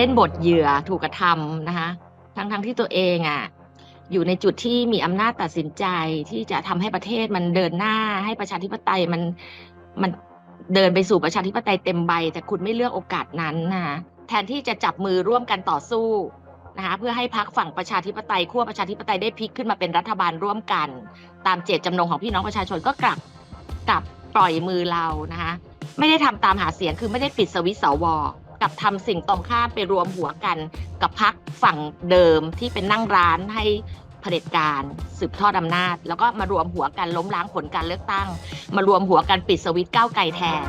เล่นบทเหยื่อถูกกระทำนะคะทั้งทั้งที่ตัวเองอะอยู่ในจุดที่มีอำนาจตัดสินใจที่จะทำให้ประเทศมันเดินหน้าให้ประชาธิปไตยมันมันเดินไปสู่ประชาธิปไตยเต็มใบ แต่คุณไม่เลือกโอกาสนั้นนะคะแทนที่จะจับมือร่วมกันต่อสู้นะคะเพื่อให้พักฝั่งประชาธิปไตยขั้วประชาธิปไตยได้พลิกขึ้นมาเป็นรัฐบาลร่วมกัน ตามเจตจำนงของพี่น้องประชาชนก็กลับกลับปล่อยมือเรานะคะไม่ได้ทำตามหาเสียงคือไม่ได้ปิดสวิตช์สว กับทำสิ่งตรงข้ามไปรวมหัวกัน กับพักฝั่งเดิมที่เป็นนั่งร้านให้เผด็จการสืบทอดอำนาจ แล้วก็มารวมหัวกันล้มล้างผลการเลือกตั้ง มารวมหัวกันปิดสวิตช์ก้าวไกลแทน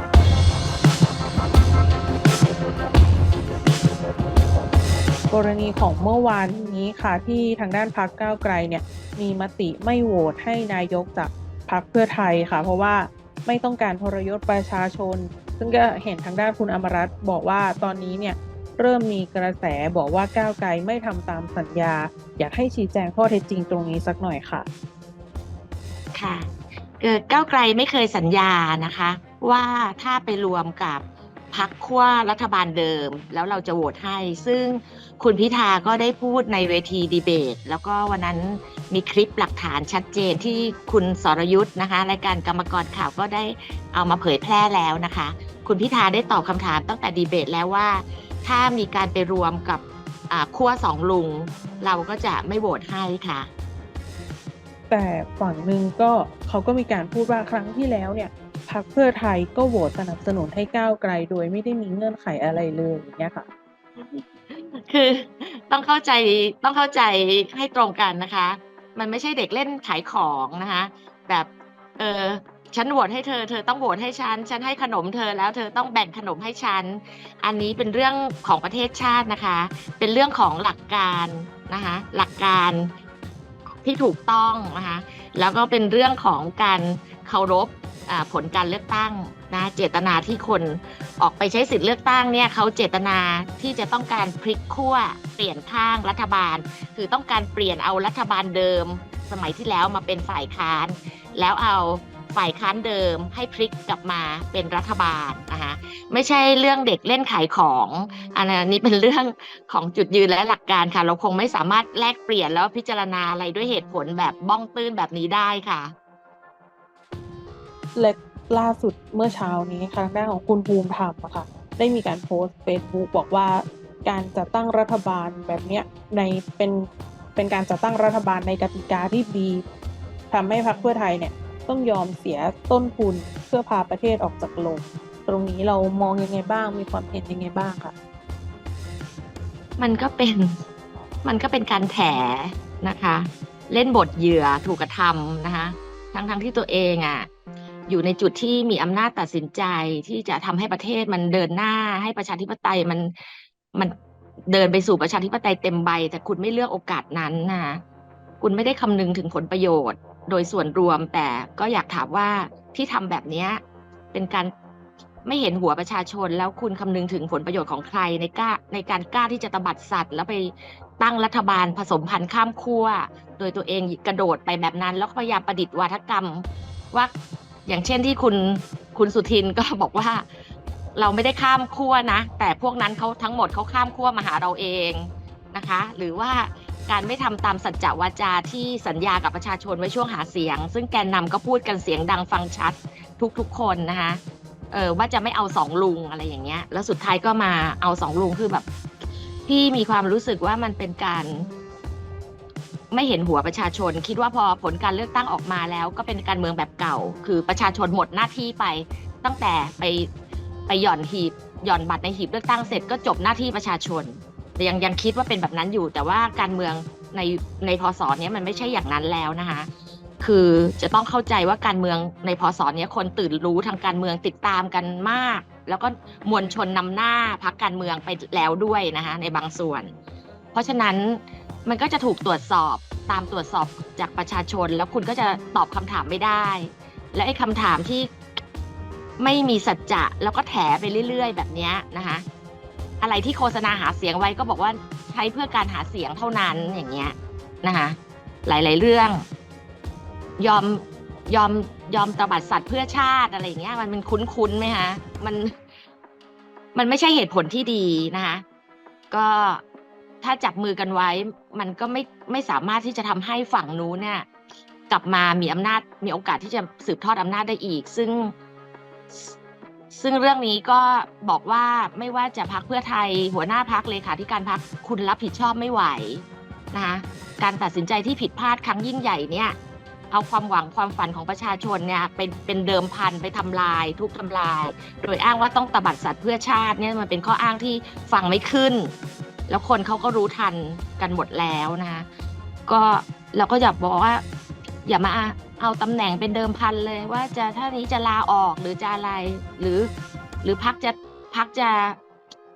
กรณีของเมื่อวานนี้ค่ะที่ทางด้านพักก้าวไกลเนี่ยมีมติไม่โหวตให้นายกจากพักเพื่อไทยค่ะ เพราะว่าไม่ต้องการทรยศประชาชน ซึ่งก็เห็นทางด้านคุณอมรัตน์บอกว่าตอนนี้เนี่ยเริ่มมีกระแสบอกว่าก้าวไกลไม่ทำตามสัญญา อยากให้ชี้แจงข้อเท็จจริงตรงนี้สักหน่อยค่ะ ค่ะเกิดก้าวไกลไม่เคยสัญญานะคะ ว่าถ้าไปรวมกับพักขั้วรัฐบาลเดิม แล้วเราจะโหวตให้ ซึ่งคุณพิธาก็ได้พูดในเวทีดีเบต แล้วก็วันนั้น มีคลิปหลักฐานชัดเจนที่คุณสรยุทธ์นะคะรายการกรรมกรข่าวก็ได้เอามาเผยแพร่แล้วนะคะ คุณพิธาได้ตอบคำถามตั้งแต่ดีเบตแล้วว่า ถ้ามีการไปรวมกับอ่าขั้วสองลุง เราก็จะไม่โหวตให้ค่ะ แต่ฝั่งหนึ่งก็เขาก็มีการพูดว่าครั้งที่แล้วเนี่ยพรรคเพื่อไทยก็โหวตสนับสนุนให้ก้าวไกล โดยไม่ได้มีเงื่อนไขอะไรเลยอย่างเงี้ยค่ะ คือต้องเข้าใจต้องเข้าใจให้ตรงกันนะคะ มันไม่ใช่เด็กเล่นขายของนะคะ แบบเออฉันโหวตให้เธอ เธอต้องโหวตให้ฉัน ฉันให้ขนมเธอแล้วเธอต้องแบ่งขนมให้ฉัน อันนี้เป็นเรื่องของประเทศชาตินะคะ เป็นเรื่องของหลักการนะคะ หลักการที่ถูกต้องนะคะ แล้วก็เป็นเรื่องของการเคารพผลการเลือกตั้งนะ เจตนาที่คน ออกไปใช้สิทธิ์เลือกตั้งเนี่ยเขาเจตนาที่จะต้องการพลิกขั้วเปลี่ยนข้างรัฐบาล คือต้องการเปลี่ยนเอารัฐบาลเดิม สมัยที่แล้วมาเป็นฝ่ายค้าน แล้วเอาฝ่ายค้านเดิมให้พลิกกลับมาเป็นรัฐบาลนะคะไม่ใช่เรื่องเด็กเล่นขายของอันนี้เป็นเรื่องของจุดยืนและหลักการค่ะ เราคงไม่สามารถแลกเปลี่ยนแล้วพิจารณาอะไรด้วยเหตุผลแบบบ้องตื้นแบบนี้ได้ค่ะและ ล่าสุดเมื่อเช้านี้ทางด้านของคุณภูมิธรรมอะค่ะได้มีการโพสต์เฟซบุ๊กบอกว่าการจัดตั้งรัฐบาลแบบเนี้ยในเป็นเป็นการจัดตั้งรัฐบาลในกติกาที่ดีทำให้พรรคเพื่อไทยเนี่ยต้องยอมเสียต้นทุนเพื่อพาประเทศออกจากโลกตรงนี้เรามองยังไงบ้างมีความเห็นยังไงบ้างค่ะ มันก็เป็นมันก็เป็นการแถนะคะ เล่นบทเหยื่อถูกกระทำนะคะ ทั้งทั้งที่ตัวเองอะ อยู่ในจุดที่มีอำนาจตัดสินใจที่จะทำให้ประเทศมันเดินหน้าให้ประชาธิปไตยมันมันเดินไปสู่ประชาธิปไตยเต็มใบ แต่คุณไม่เลือกโอกาสนั้นนะคุณไม่ได้คำนึงถึงผลประโยชน์ โดยส่วนรวมแต่ก็อยากถามว่าที่ทำแบบเนี้ยเป็นการไม่เห็นหัวประชาชน แล้วคุณคำนึงถึงผลประโยชน์ของใครในกล้าในการกล้าที่จะตบัดสัตว์ แล้วไปตั้งรัฐบาลผสมพันธุ์ข้ามขั้ว โดยตัวเองกระโดดไปแบบนั้น แล้วพยายามประดิษฐ์วาทกรรมว่า อย่างเช่นที่คุณคุณสุทินก็บอกว่า เราไม่ได้ข้ามขั้วนะ แต่พวกนั้นเขาทั้งหมดเขาข้ามขั้วมาหาเราเองนะคะ หรือว่าการไม่ทำตามสัจจวาจาที่สัญญากับประชาชนไว้ช่วงหาเสียง ซึ่งแกนนำก็พูดกันเสียงดังฟังชัดทุกๆคนนะคะเออว่าจะไม่เอาสองลุงอะไรอย่างเงี้ย แล้วสุดท้ายก็มาเอาสองลุงคือแบบพี่มีความรู้สึกว่ามันเป็นการ ไม่เห็นหัวประชาชน คิดว่าพอผลการเลือกตั้งออกมาแล้ว ก็เป็นการเมืองแบบเก่า คือประชาชนหมดหน้าที่ไป ตั้งแต่ไปไปหย่อนหีบหย่อนบัตรในหีบเลือกตั้งเสร็จก็จบหน้าที่ประชาชนแต่ยังยังคิดว่าเป็นแบบนั้นอยู่ แต่ว่าการเมืองในในพศเนี้ยมันไม่ใช่อย่างนั้นแล้วนะคะ คือจะต้องเข้าใจว่าการเมืองในพศเนี้ยคนตื่นรู้ทางการเมืองติดตามกันมาก แล้วก็มวลชนนำหน้าพักการเมืองไปแล้วด้วยนะคะในบางส่วน เพราะฉะนั้น มันก็จะถูกตรวจสอบตามตรวจสอบจากประชาชน แล้วคุณก็จะตอบคำถามไม่ได้ และไอ้คำถามที่ไม่มีสัจจะแล้วก็แถไปเรื่อย ๆ แบบนี้นะคะอะไรที่โฆษณาหาเสียงไว้ก็บอกว่าใช้เพื่อการหาเสียงเท่านั้นอย่างเงี้ยนะคะหลาย ๆ เรื่อง ยอมยอมยอมตบัดสัตว์เพื่อชาติอะไรอย่างเงี้ย มันเป็นคุ้นๆไหมคะมันมันไม่ใช่เหตุผลที่ดีนะคะก็ ถ้าจับมือกันไว้ มันก็ไม่ไม่สามารถที่จะทำให้ฝั่งนู้นเนี่ยกลับมามีอำนาจมีโอกาสที่จะสืบทอดอำนาจได้อีก ซึ่ง ซึ่งเรื่องนี้ก็บอกว่าไม่ว่าจะพักเพื่อไทย หัวหน้าพักเลขาธิการพักคุณรับผิดชอบไม่ไหวนะคะการตัดสินใจที่ผิดพลาดครั้งยิ่งใหญ่เนี่ยเอาความหวังความฝันของประชาชนเนี่ยเป็นเป็นเดิมพันไปทำลาย ทุกทำลาย โดยอ้างว่าต้องตบัดสัตว์เพื่อชาติเนี่ยมันเป็นข้ออ้างที่ฟังไม่ขึ้น แล้วคนเขาก็รู้ทันกันหมดแล้วนะคะก็เราก็อยากบอกว่า อย่ามาเอาตำแหน่งเป็นเดิมพันเลยว่าจะถ้านี้จะลาออกหรือจะอะไรหรือ หรือพักจะพักจะ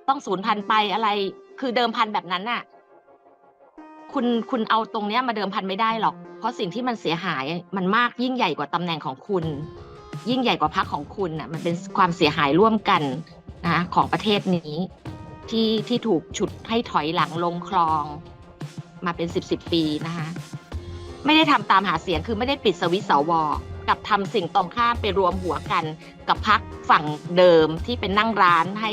ต้องสูญพันไปอะไร คือเดิมพันแบบนั้นน่ะ คุณคุณเอาตรงเนี้ยมาเดิมพันไม่ได้หรอก เพราะสิ่งที่มันเสียหายมันมากยิ่งใหญ่กว่าตำแหน่งของคุณ ยิ่งใหญ่กว่าพักของคุณน่ะ มันเป็นความเสียหายร่วมกันนะของประเทศนี้ ที่ที่ถูกฉุดให้ถอยหลังลงคลอง มาเป็นสิบสิบปีนะคะไม่ได้ทำตามหาเสียงคือไม่ได้ปิดสวิตสวกับทำสิ่งตรงข้ามไปรวมหัวกัน กับพักฝั่งเดิมที่เป็นนั่งร้านให้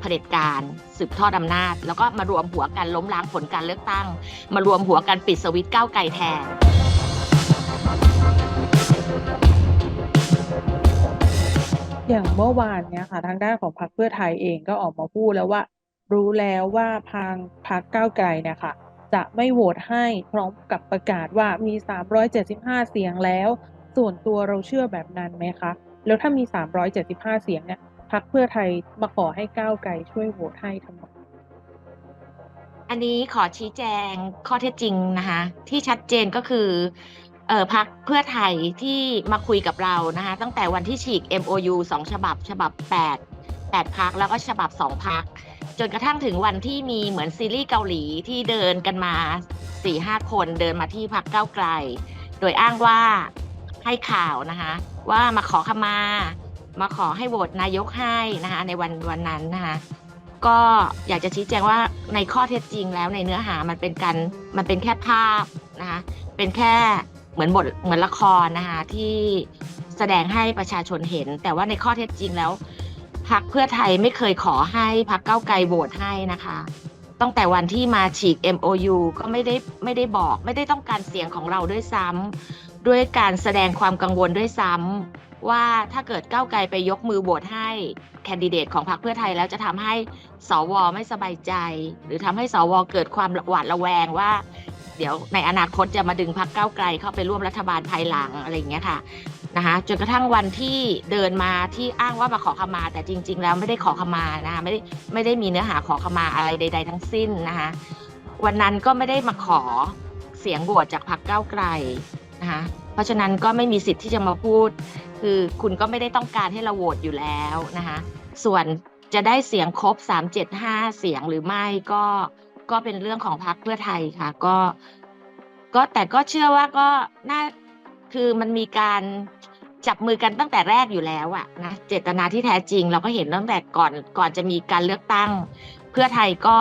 เผด็จการสืบทอดอำนาจ แล้วก็มารวมหัวกันล้มล้างผลการเลือกตั้ง มารวมหัวกันปิดสวิตก้าวไกลแทนอย่างเมื่อวานเนี่ยค่ะ ทางด้านของพรรคเพื่อไทยเองก็ออกมาพูดแล้วว่า รู้แล้วว่าทางพรรคก้าวไกลเนี่ยค่ะจะไม่โหวตให้พร้อมกับประกาศว่ามี 375 เสียงแล้ว ส่วนตัวเราเชื่อแบบนั้นไหมคะ แล้วถ้ามี 375 เสียงเนี่ยพรรคเพื่อไทยมาขอให้ก้าวไกลช่วยโหวตให้ทำไมอันนี้ขอชี้แจงข้อเท็จจริงนะคะที่ชัดเจนก็คือเออพักเพื่อไทยที่มาคุยกับเรานะคะตั้งแต่วันที่ฉีก MOU สองฉบับ ฉบับ 8 8พักแล้วก็ฉบับ 2พัก จนกระทั่งถึงวันที่มีเหมือนซีรีส์เกาหลีที่เดินกันมา4-5คนเดินมาที่พักเก้าไกล โดยอ้างว่าให้ข่าวนะคะว่ามาขอขมา มาขอให้โหวตนายกให้นะคะในวันวันนั้นนะคะก็อยากจะชี้แจงว่าในข้อเท็จจริงแล้วในเนื้อหามันเป็นการมันเป็นแค่ภาพนะคะเป็นแค่เหมือนบทเหมือนละครนะคะที่แสดงให้ประชาชนเห็น แต่ว่าในข้อเท็จจริงแล้ว พักเพื่อไทยไม่เคยขอให้พักเก้าไกลโหวตให้นะคะ ตั้งแต่วันที่มาฉีก MOU ก็ไม่ได้ไม่ได้บอก ไม่ได้ต้องการเสียงของเราด้วยซ้ำด้วยการแสดงความกังวลด้วยซ้ำว่าถ้าเกิดก้าวไกลไปยกมือโหวตให้แคนดิเดตของพรรคเพื่อไทยแล้วจะทำให้สวไม่สบายใจ หรือทำให้สวเกิดความหวาดระแวงว่าเดี๋ยวในอนาคตจะมาดึงพรรคก้าวไกลเข้าไปร่วมรัฐบาลภายหลังอะไรอย่างเงี้ยค่ะ นะคะจนกระทั่งวันที่เดินมาที่อ้างว่ามาขอขมา แต่จริง ๆ แล้วไม่ได้ขอขมานะคะไม่ได้ไม่ได้มีเนื้อหาขอขมาอะไรใด ๆ ทั้งสิ้นนะคะวันนั้นก็ไม่ได้มาขอเสียงโหวตจากพรรคก้าวไกลนะคะเพราะฉะนั้นก็ไม่มีสิทธิ์ที่จะมาพูด คือคุณก็ไม่ได้ต้องการให้เราโหวตอยู่แล้วนะคะส่วนจะได้เสียงครบ 375 เสียงหรือไม่ก็ก็เป็นเรื่องของพรรคเพื่อไทยค่ะ ก็ ก็แต่ก็เชื่อว่าก็น่าคือมันมีการ จับมือกันตั้งแต่แรกอยู่แล้วอะนะเจตนาที่แท้จริง เราก็เห็นตั้งแต่ก่อนก่อนจะมีการเลือกตั้ง เพื่อไทยก็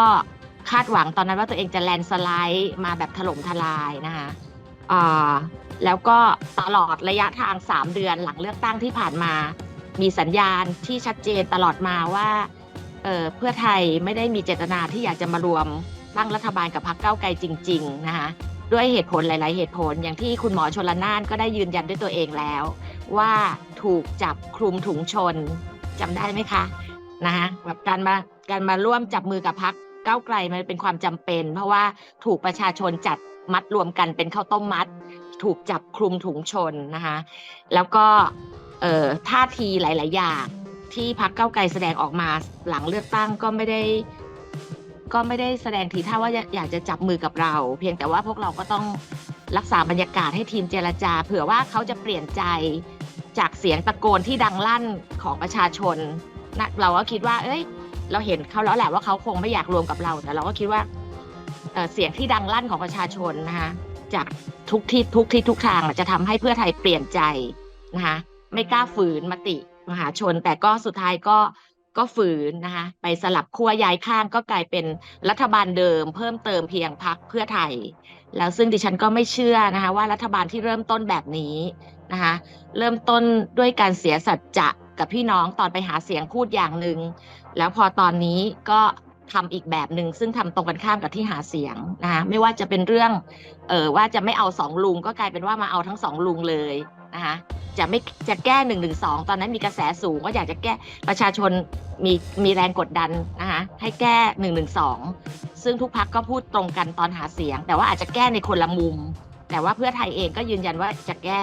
คาดหวังตอนนั้นว่าตัวเองจะแลนสไลด์มาแบบถล่มทลายนะคะอ่าแล้วก็ตลอดระยะทาง 3 เดือนหลังเลือกตั้งที่ผ่านมา มีสัญญาณที่ชัดเจนตลอดมาว่าเเพื่อไทยไม่ได้มีเจตนาที่อยากจะมารวมตั้งรัฐบาลกับพรรคก้าไกลจริง ๆ นะคะด้วยเหตุผลหลาย ๆ เหตุผลอย่างที่คุณหมอชนละนานก็ได้ยืนยันด้วยตัวเองแล้ว ว่าถูกจับคลุมถุงชนจำได้ไหมคะนะคะแบบการมาการมาร่วมจับมือกับพรรคก้าวไกลมันเป็นความจำเป็น เพราะว่าถูกประชาชนจัดมัดรวมกันเป็นข้าวต้มมัด ถูกจับคลุมถุงชนนะคะแล้วก็เออท่าทีหลาย ๆ อย่างที่พรรคเก้าไกลแสดงออกมาหลังเลือกตั้งก็ไม่ได้ ก็ไม่ได้แสดงทีท่าว่าอยากจะจับมือกับเรา เพียงแต่ว่าพวกเราก็ต้องรักษาบรรยากาศให้ทีมเจรจา เผื่อว่าเขาจะเปลี่ยนใจ จากเสียงตะโกนที่ดังลั่นของประชาชนนะเราก็คิดว่า เอ้ย เราเห็นเขาแล้วแหละว่าเขาคงไม่อยากรวมกับเรา แต่เราก็คิดว่าเเสียงที่ดังลั่นของประชาชนนะคะจากทุกทิศทุกทิศทุกทางจะทำให้เพื่อไทยเปลี่ยนใจนะคะไม่กล้าฝืนมติมหาชน แต่ก็สุดท้ายก็ก็ฝืนนะคะไปสลับขั้วย้ายข้างก็กลายเป็นรัฐบาลเดิม เพิ่มเติมเพียงพักเพื่อไทย แล้วซึ่งดิฉันก็ไม่เชื่อนะคะว่ารัฐบาลที่เริ่มต้นแบบนี้ นะคะเริ่มต้นด้วยการเสียสัจจะกับพี่น้องตอนไปหาเสียงพูดอย่างหนึ่งแล้วพอตอนนี้ก็ทำอีกแบบหนึ่งซึ่งทำตรงกันข้ามกับที่หาเสียงนะคะไม่ว่าจะเป็นเรื่องเออว่าจะไม่เอาสองลุงก็กลายเป็นว่ามาเอาทั้งสองลุงเลยนะคะจะไม่จะแก้หนึ่งหนึ่งสองตอนนั้นมีกระแสสูงว่าอยากจะแก้ประชาชนมีมีแรงกดดันนะคะให้แก้หนึ่งหนึ่งสองซึ่งทุกพักก็พูดตรงกันตอนหาเสียง แต่ว่าอาจจะแก้ในคนละมุม แต่ว่าเพื่อไทยเองก็ยืนยันว่าจะแก้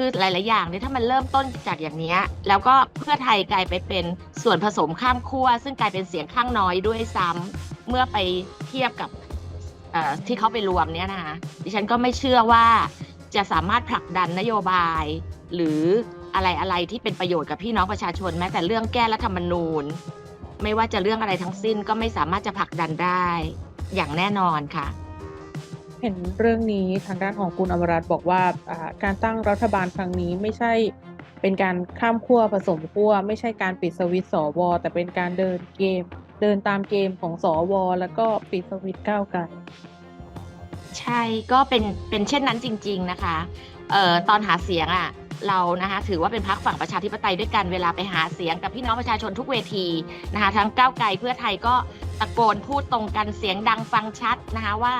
คือหลาย ๆ อย่างเนี่ยถ้ามันเริ่มต้นจากอย่างนี้ แล้วก็เพื่อไทยกลายไปเป็นส่วนผสมข้ามขั้วซึ่งกลายเป็นเสียงข้างน้อยด้วยซ้ำเมื่อไปเทียบกับที่เขาไปรวมเนี่ยนะคะดิฉันก็ไม่เชื่อว่าจะสามารถผลักดันนโยบาย หรืออะไรอะไรที่เป็นประโยชน์กับพี่น้องประชาชนแม้แต่เรื่องแก้รัฐธรรมนูญ ไม่ว่าจะเรื่องอะไรทั้งสิ้นก็ไม่สามารถจะผลักดันได้อย่างแน่นอนค่ะ เห็นเรื่องนี้ทางด้านของคุณอมรัตน์บอกว่าการตั้งรัฐบาลครั้งนี้ไม่ใช่เป็นการข้ามขั้วผสมขั้วไม่ใช่การปิดสวิตช์สวแต่เป็นการเดินเกม เดินตามเกมของสวแล้วก็ปิดสวิตก้าวไกลใช่ก็เป็นเป็นเช่นนั้นจริง ๆนะคะเอ่อตอนหาเสียงอะ เรานะคะถือว่าเป็นพักฝั่งประชาธิปไตยด้วยกันเวลาไปหาเสียงกับพี่น้องประชาชนทุกเวทีนะคะทั้งก้าวไกลเพื่อไทยก็ตะโกนพูดตรงกันเสียงดังฟังชัดนะคะว่า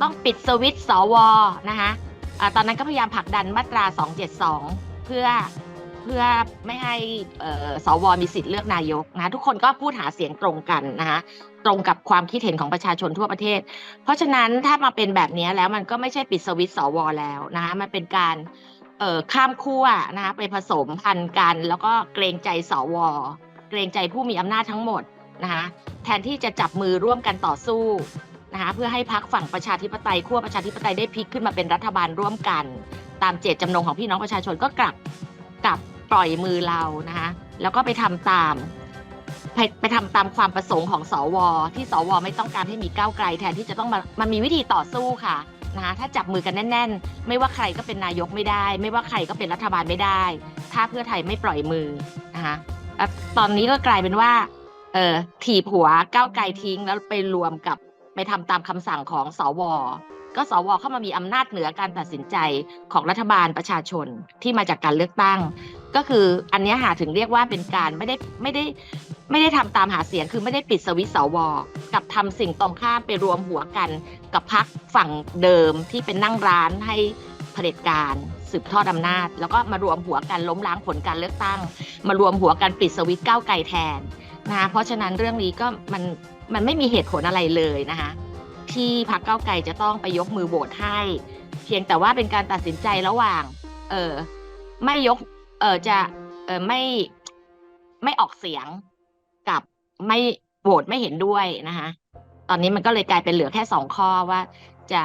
ต้องปิดสวิตสวนะคะอ่าตอนนั้นก็พยายามผลักดันมาตรา 272 เพื่อเพื่อไม่ให้เอ่อสวมีสิทธิ์เลือกนายกนะทุกคนก็พูดหาเสียงตรงกันนะคะตรงกับความคิดเห็นของประชาชนทั่วประเทศ เพราะฉะนั้นถ้ามาเป็นแบบนี้แล้วมันก็ไม่ใช่ปิดสวิตสวแล้วนะคะมันเป็นการ ข้ามขั้วนะคะไปผสมพันธุ์กัน แล้วก็เกรงใจสวเกรงใจผู้มีอำนาจทั้งหมดนะคะแทนที่จะจับมือร่วมกันต่อสู้นะคะเพื่อให้พักฝั่งประชาธิปไตยขั้วประชาธิปไตยได้พลิกขึ้นมาเป็นรัฐบาลร่วมกัน ตามเจตจำนงของพี่น้องประชาชนก็กลับกลับปล่อยมือเรานะคะแล้วก็ไปทำตามไปไปทำตามความประสงค์ของสว ที่สว ไม่ต้องการให้มีก้าวไกลแทนที่จะต้องมามันมีวิธีต่อสู้ค่ะ นะคะถ้าจับมือกันแน่น ๆ ไม่ว่าใครก็เป็นนายกไม่ได้ ไม่ว่าใครก็เป็นรัฐบาลไม่ได้ ถ้าเพื่อไทยไม่ปล่อยมือนะคะตอนนี้ก็กลายเป็นว่าเออถีบหัวก้าวไกลทิ้งแล้วไปรวมกับไปทำตามคำสั่งของสวก็สวเข้ามามีอำนาจเหนือการตัดสินใจของรัฐบาลประชาชนที่มาจากการเลือกตั้ง ก็คืออันนี้หาถึงเรียกว่าเป็นการไม่ได้ไม่ได้ ไม่ได้ทำตามหาเสียงคือไม่ได้ปิดสวิตสวกับทำสิ่งตรงข้ามไปรวมหัวกัน กับพักฝั่งเดิมที่เป็นนั่งร้านให้เผด็จการสืบทอดอำนาจ แล้วก็มารวมหัวกันล้มล้างผลการเลือกตั้ง มารวมหัวกันปิดสวิตก้าวไกลแทนนะคะเพราะฉะนั้นเรื่องนี้ก็มันมันไม่มีเหตุผลอะไรเลยนะคะที่พักเก้าวไกลจะต้องไปยกมือโหวตให้ เพียงแต่ว่าเป็นการตัดสินใจระหว่าง เออไม่ยกเออจะเออไม่ไม่ออกเสียง กับไม่โหวตไม่เห็นด้วยนะคะตอนนี้มันก็เลยกลายเป็นเหลือแค่สองข้อว่าจะ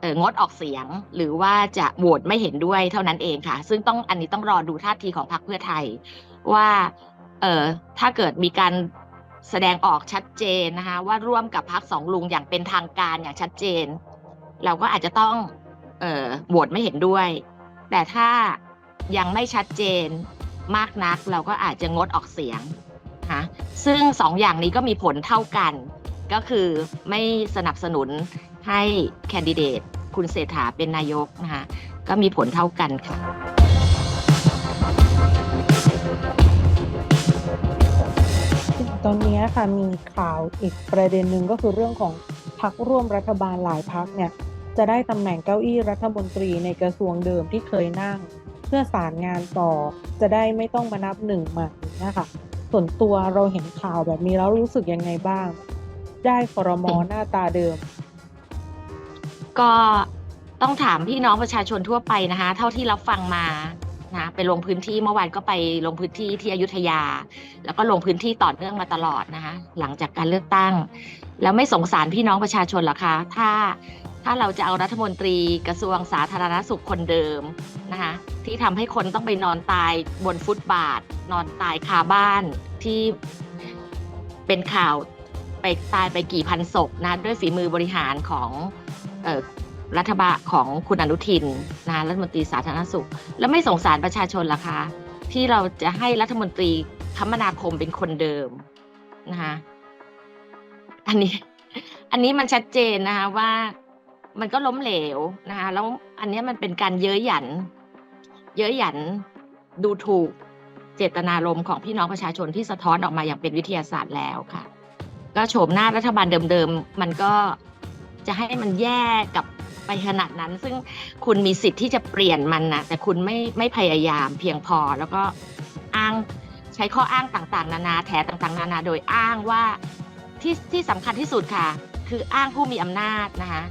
เอองดออกเสียงหรือว่าจะโหวตไม่เห็นด้วยเท่านั้นเองค่ะ ซึ่งต้องอันนี้ต้องรอดูท่าทีของพรรคเพื่อไทย ว่าเออถ้าเกิดมีการแสดงออกชัดเจนนะคะว่าร่วมกับพรรคสองลุงอย่างเป็นทางการอย่างชัดเจน เราก็อาจจะต้องเออโหวตไม่เห็นด้วย แต่ถ้ายังไม่ชัดเจนมากนักเราก็อาจจะงดออกเสียง นะซึ่งสองอย่างนี้ก็มีผลเท่ากัน ก็คือไม่สนับสนุนให้แคนดิเดตคุณเศรษฐาเป็นนายกนะคะก็มีผลเท่ากันค่ะตอนนี้ค่ะมีข่าวอีกประเด็นหนึ่งก็คือเรื่องของพักร่วมรัฐบาลหลายพักเนี่ยจะได้ตำแหน่งเก้าอี้รัฐมนตรีในกระทรวงเดิมที่เคยนั่ง เพื่อสารงานต่อจะได้ไม่ต้องมานับหนึ่งใหม่นะคะ ส่วนตัวเราเห็นข่าวแบบนี้แล้วรู้สึกยังไงบ้าง ได้คอรมอหน้าตาเดิม ก็ต้องถามพี่น้องประชาชนทั่วไปนะคะ เท่าที่รับฟังมานะไปลงพื้นที่เมื่อวานก็ไปลงพื้นที่ที่อยุธยา แล้วก็ลงพื้นที่ต่อเนื่องมาตลอดนะคะหลังจากการเลือกตั้ง แล้วไม่สงสารพี่น้องประชาชนเหรอคะ ถ้า ถ้าเราจะเอารัฐมนตรีกระทรวงสาธารณสุขคนเดิมนะคะที่ทำให้คนต้องไปนอนตายบนฟุตบาท นอนตายคาบ้านที่เป็นข่าวไปตายไปกี่พันศพนะด้วยฝีมือบริหารของออรัฐบาลของคุณอนุทินนะรัฐมนตรีสาธารณสุข แล้วไม่สงสารประชาชนล่ะคะที่เราจะให้รัฐมนตรีคมนาคมเป็นคนเดิมนะคะอันนี้ อันนี้มันชัดเจนนะคะว่า มันก็ล้มเหลวนะคะแล้วอันนี้มันเป็นการเย้ยหยัน เย้ยหยันดูถูกเจตนารมณ์ของพี่น้องประชาชนที่สะท้อนออกมาอย่างเป็นวิทยาศาสตร์แล้วค่ะ ก็โฉมหน้ารัฐบาลเดิมๆ มันก็จะให้มันแย่กับไปขนาดนั้น ซึ่งคุณมีสิทธิ์ที่จะเปลี่ยนมันนะแต่คุณไม่ไม่พยายามเพียงพอแล้วก็อ้างใช้ข้ออ้างต่างๆ นานาแถต่างๆ นานาโดยอ้างว่าที่ที่สำคัญที่สุดค่ะ คืออ้างผู้มีอำนาจนะคะ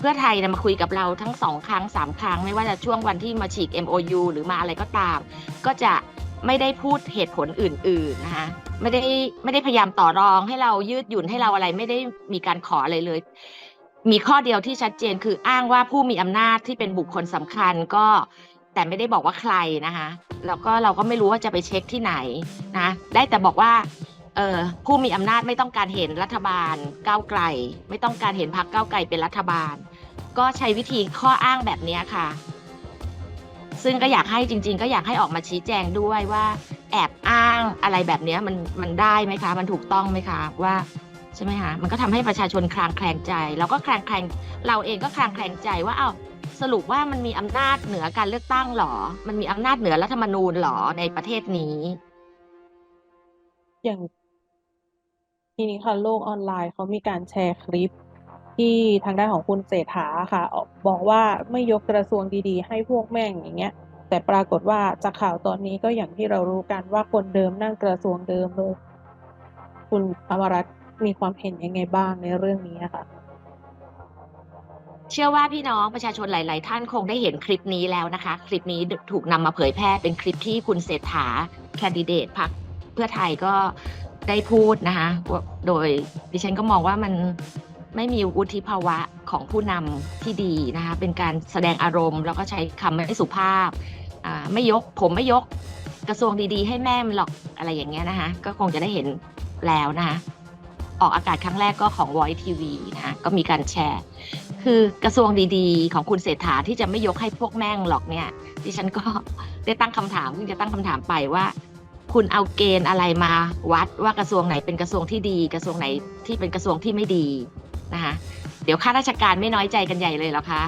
เพื่อไทยนะมาคุยกับเราทั้งสองครั้งสามครั้ง ไม่ว่าจะช่วงวันที่มาฉีก MOU หรือมาอะไรก็ตาม ก็จะไม่ได้พูดเหตุผลอื่น ๆ นะคะไม่ได้ไม่ได้พยายามต่อรองให้เรายืดหยุ่นให้เราอะไรไม่ได้มีการขออะไรเลย มีข้อเดียวที่ชัดเจนคืออ้างว่าผู้มีอำนาจที่เป็นบุคคลสำคัญก็แต่ไม่ได้บอกว่าใครนะคะแล้วก็เราก็ไม่รู้ว่าจะไปเช็คที่ไหนนะได้แต่บอกว่าเออผู้มีอำนาจไม่ต้องการเห็นรัฐบาลก้าวไกล ไม่ต้องการเห็นพรรคก้าวไกลเป็นรัฐบาล ก็ใช้วิธีข้ออ้างแบบนี้ค่ะ ซึ่งก็อยากให้จริง ๆ ก็อยากให้ออกมาชี้แจงด้วยว่า แอบอ้างอะไรแบบนี้มันมันได้ไหมคะ มันถูกต้องไหมคะว่าใช่ไหมคะมันก็ทำให้ประชาชนคลางแคลงใจ แล้วก็คลางแคลงเราเองก็คลางแคลงใจว่าเอ้าสรุปว่ามันมีอำนาจเหนือการเลือกตั้งหรอ มันมีอำนาจเหนือรัฐธรรมนูญหรอในประเทศนี้ อย่างทีนี้ค่ะโลกออนไลน์เขามีการแชร์คลิป ที่ทางด้านของคุณเศรษฐาค่ะ บอกว่าไม่ยกกระทรวงดีๆ ให้พวกแม่งอย่างเงี้ย แต่ปรากฏว่าจากข่าวตอนนี้ก็อย่างที่เรารู้กันว่าคนเดิมนั่งกระทรวงเดิมเลย คุณอมรัตมีความเห็นยังไงบ้างในเรื่องนี้นะคะเชื่อว่าพี่น้องประชาชนหลาย ๆ ท่านคงได้เห็นคลิปนี้แล้วนะคะ คลิปนี้ถูกนำมาเผยแพร่เป็นคลิปที่คุณเศรษฐาแคนดิเดตพรรคเพื่อไทยก็ได้พูดนะคะโดยดิฉันก็มองว่ามัน ไม่มีวุฒิภาวะของผู้นำที่ดีนะคะเป็นการแสดงอารมณ์แล้วก็ใช้คำไม่สุภาพไม่ยกผมไม่ยกกระทรวงดีๆ ให้แม่มันหรอกอะไรอย่างเงี้ยนะคะก็คงจะได้เห็นแล้วนะคะออกอากาศครั้งแรกก็ของ Voice TV นะคะก็มีการแชร์ คือกระทรวงดีๆ ของคุณเศรษฐาที่จะไม่ยกให้พวกแม่งหรอกเนี่ยดิฉันก็ได้ตั้งคำถามเพิ่งจะตั้งคำถามไปว่า คุณเอาเกณฑ์อะไรมาวัดว่ากระทรวงไหนเป็นกระทรวงที่ดี กระทรวงไหนที่เป็นกระทรวงที่ไม่ดี นะคะเดี๋ยวข้าราชการไม่น้อยใจกันใหญ่เลยหรอคะ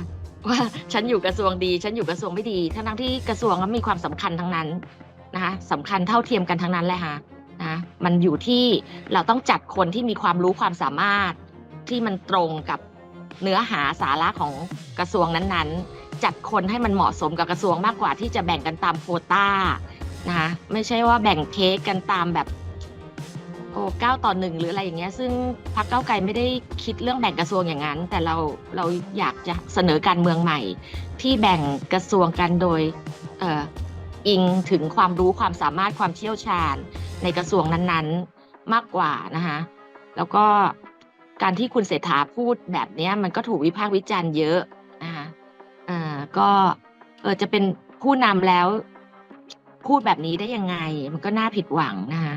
ว่าฉันอยู่กระทรวงดี ฉันอยู่กระทรวงไม่ดี ทั้งทั้งที่กระทรวงนั้นมีความสำคัญทั้งนั้นนะคะสำคัญเท่าเทียมกันทั้งนั้นแหละค่ะนะมันอยู่ที่เราต้องจัดคนที่มีความรู้ความสามารถที่มันตรงกับเนื้อหาสาระของกระทรวงนั้นๆ จัดคนให้มันเหมาะสมกับกระทรวงมากกว่าที่จะแบ่งกันตามโควต้านะคะไม่ใช่ว่าแบ่งเค้กกันตามแบบ โอ้เก้าต่อหนึ่งหรืออะไรอย่างเงี้ยซึ่งพรรคเก้าไกลไม่ได้คิดเรื่องแบ่งกระทรวงอย่างนั้น แต่เราเราอยากจะเสนอการเมืองใหม่ ที่แบ่งกระทรวงกันโดยเอ่ออิงถึงความรู้ความสามารถความเชี่ยวชาญในกระทรวงนั้นๆมากกว่านะคะแล้วก็การที่คุณเศรษฐาพูดแบบนี้มันก็ถูกวิพากษ์วิจารณ์เยอะนะคะเอ่อก็เออจะเป็นผู้นำแล้วพูดแบบนี้ได้ยังไง มันก็น่าผิดหวังนะคะ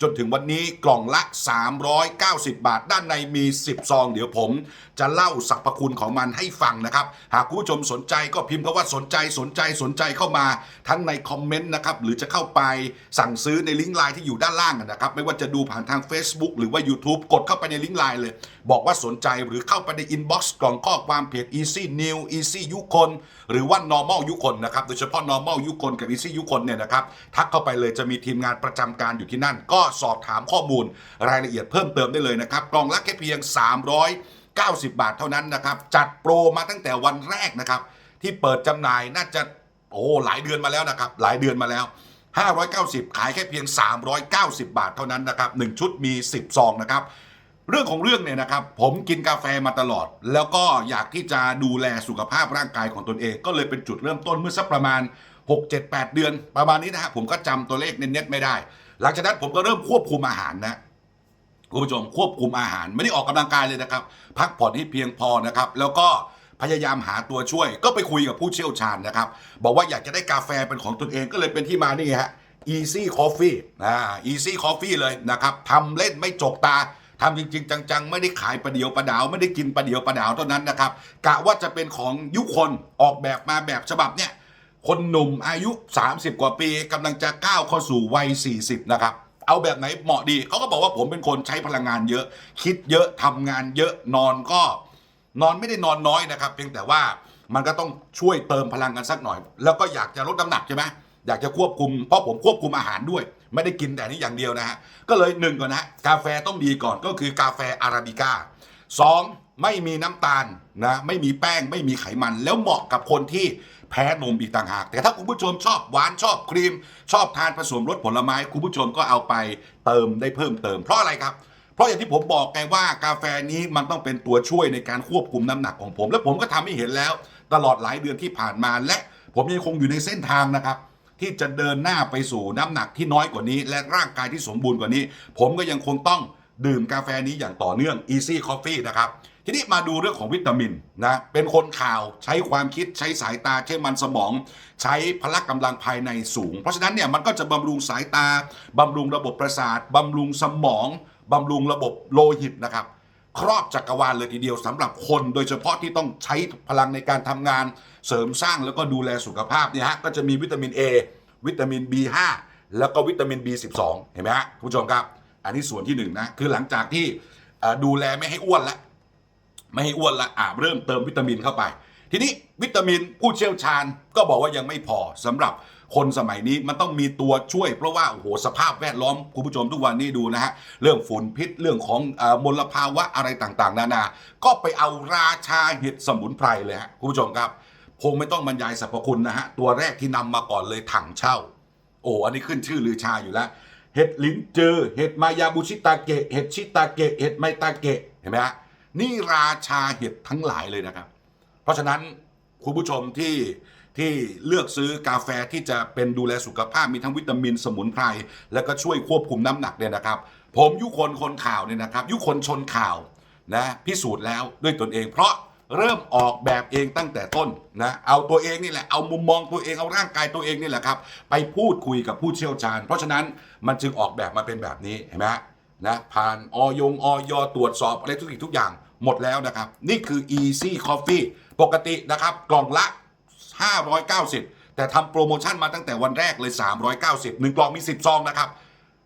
จนถึงวันนี้กล่องละ 390 บาท ด้านในมี 10 ซอง เดี๋ยวผม จะเล่าสรรพคุณของมันให้ฟังนะครับ หากคุณผู้ชมสนใจก็พิมพ์คำว่าสนใจสนใจสนใจเข้ามาทั้งในคอมเมนต์นะครับ หรือจะเข้าไปสั่งซื้อในลิงก์ไลน์ที่อยู่ด้านล่างนะครับ ไม่ว่าจะดูผ่านทาง Facebook หรือว่า YouTube กดเข้าไปในลิงก์ไลน์เลย บอกว่าสนใจหรือเข้าไปในอินบ็อกซ์กล่องข้อความเพจ Easy New Easy ยุคนหรือว่า normal ยุคนนะครับโดยเฉพาะ normal ยุคนกับ easy ยุคนเนี่ยนะครับทักเข้าไปเลยจะมีทีมงานประจำการอยู่ที่นั่น ก็สอบถามข้อมูลรายละเอียดเพิ่มเติมได้เลยนะครับกล่องละแค่เพียง 390 บาทเท่านั้นนะครับจัดโปรมาตั้งแต่วันแรกนะครับที่เปิดจำหน่ายน่าจะโอ้หลายเดือนมาแล้วนะครับหลายเดือนมาแล้ว 590 ขายแค่เพียง 390 บาทเท่านั้นนะครับ1ชุดมี 10 ซองนะครับ เรื่องของเรื่องเนี่ยนะครับ ผมกินกาแฟมาตลอด แล้วก็อยากที่จะดูแลสุขภาพร่างกายของตนเอง ก็เลยเป็นจุดเริ่มต้นเมื่อสักประมาณ 6 7 8 เดือน ประมาณนี้นะฮะผมก็จำตัวเลขเน็ตๆไม่ได้ หลังจากนั้นผมก็เริ่มควบคุมอาหารนะคุณผู้ชมควบคุมอาหารไม่ได้ออกกำลังกายเลยนะครับ พักผ่อนให้เพียงพอนะครับ แล้วก็พยายามหาตัวช่วย ก็ไปคุยกับผู้เชี่ยวชาญนะครับ บอกว่าอยากจะได้กาแฟเป็นของตนเองก็เลยเป็นที่มานี่ฮะ Easy Coffee อ่า Easy Coffee เลยนะครับทำเล่นไม่จกตา ทำจริง ๆ จัง ๆ ไม่ได้ขายประเดียวประดาวไม่ได้กินประเดียวประดาวเท่านั้นนะครับกะว่าจะเป็นของยุคนออกแบบมาแบบฉบับเนี่ยคนหนุ่มอายุ 30 กว่าปีกำลังจะก้าวเข้าสู่วัย 40 นะครับ เอาแบบไหนเหมาะดีเขาก็บอกว่าผมเป็นคนใช้พลังงานเยอะ คิดเยอะทำงานเยอะนอนก็ นอนไม่ได้นอนน้อยนะครับ เพียงแต่ว่ามันก็ต้องช่วยเติมพลังกันสักหน่อย แล้วก็อยากจะลดน้ำหนักใช่ไหมอยากจะควบคุมเพราะผมควบคุมอาหารด้วย ไม่ได้กินแต่นี้อย่างเดียวนะฮะก็เลยหนึ่งก่อนนะกาแฟต้องดีก่อนก็คือกาแฟอาราบิก้าสองไม่มีน้ำตาลนะไม่มีแป้งไม่มีไขมัน แล้วเหมาะกับคนที่แพ้นมอีกต่างหาก แต่ถ้าคุณผู้ชมชอบหวานชอบครีม ชอบทานผสมรสผลไม้ คุณผู้ชมก็เอาไปเติมได้เพิ่มเติม เพราะอะไรครับเพราะอย่างที่ผมบอกไงว่ากาแฟนี้มันต้องเป็นตัวช่วยในการควบคุมน้ำหนักของผม และผมก็ทำให้เห็นแล้ว ตลอดหลายเดือนที่ผ่านมาและผมยังคงอยู่ในเส้นทางนะครับ ที่จะเดินหน้าไปสู่น้ำหนักที่น้อยกว่านี้ และร่างกายที่สมบูรณ์กว่านี้ ผมก็ยังคงต้องดื่มกาแฟนี้อย่างต่อเนื่อง Easy Coffee นะครับ ทีนี้มาดูเรื่องของวิตามินนะ เป็นคนข่าวใช้ความคิดใช้สายตาใช้มันสมอง ใช้พละกำลังภายในสูง เพราะฉะนั้นเนี่ยมันก็จะบำรุงสายตาบำรุงระบบประสาทบำรุงสมองบำรุงระบบโลหิตนะครับ ครอบจักรวาลเลยทีเดียวสำหรับคน โดยเฉพาะที่ต้องใช้พลังในการทำงาน เสริมสร้างแล้วก็ดูแลสุขภาพเนี่ยฮะก็จะมีวิตามิน A วิตามิน B5 แล้วก็วิตามิน B12 เห็นไหมฮะคุณผู้ชมครับ อันนี้ส่วนที่หนึ่งนะคือหลังจากที่ดูแลไม่ให้อ้วนแล้วไม่ให้อ้วนละอ่าเริ่มเติมวิตามินเข้าไป ทีนี้วิตามินผู้เชี่ยวชาญก็บอกว่ายังไม่พอสำหรับคนสมัยนี้มันต้องมีตัวช่วย เพราะว่าโอ้โหสภาพแวดล้อมคุณผู้ชมทุกวันนี้ดูนะฮะเรื่องฝุ่นพิษเรื่องของอมลภาวะอะไรต่างๆ นานา ก็ไปเอาราชาเห็ดสมุนไพรเลยฮะคุณผู้ชมครับ คงไม่ต้องบรรยายสรรพคุณนะฮะ ตัวแรกที่นำมาก่อนเลยถังเช่า โอ้อันนี้ขึ้นชื่อลือชาอยู่แล้ว เห็ดลิ้นเจอ เห็ดมายาบุชิตาเกะ เห็ดชิตาเกะ เห็ดไมตาเกะ เห็นไหมฮะ นี่ราชาเห็ดทั้งหลายเลยนะครับ เพราะฉะนั้นคุณผู้ชมที่ที่เลือกซื้อกาแฟที่จะเป็นดูแลสุขภาพมีทั้งวิตามินสมุนไพรแล้วก็ช่วยควบคุมน้ำหนักเนี่ยนะครับ ผมยุคนคนข่าวเนี่ยนะครับ ยุคนชนข่าวนะพิสูจน์แล้วด้วยตนเองเพราะ เริ่มออกแบบเองตั้งแต่ต้นนะเอาตัวเองนี่แหละเอามุมมองตัวเองเอาร่างกายตัวเองนี่แหละครับ ไปพูดคุยกับผู้เชี่ยวชาญ เพราะฉะนั้นมันจึงออกแบบมาเป็นแบบนี้เห็นไหมนะผ่านออยงออยตรวจสอบอะไรทุกสิ่งทุกอย่างหมดแล้วนะครับ นี่คือ Easy Coffee ปกตินะครับ กล่องละ 590 แต่ทำโปรโมชั่นมาตั้งแต่วันแรกเลย 390หนึ่งกล่องมี 10 ซองนะครับ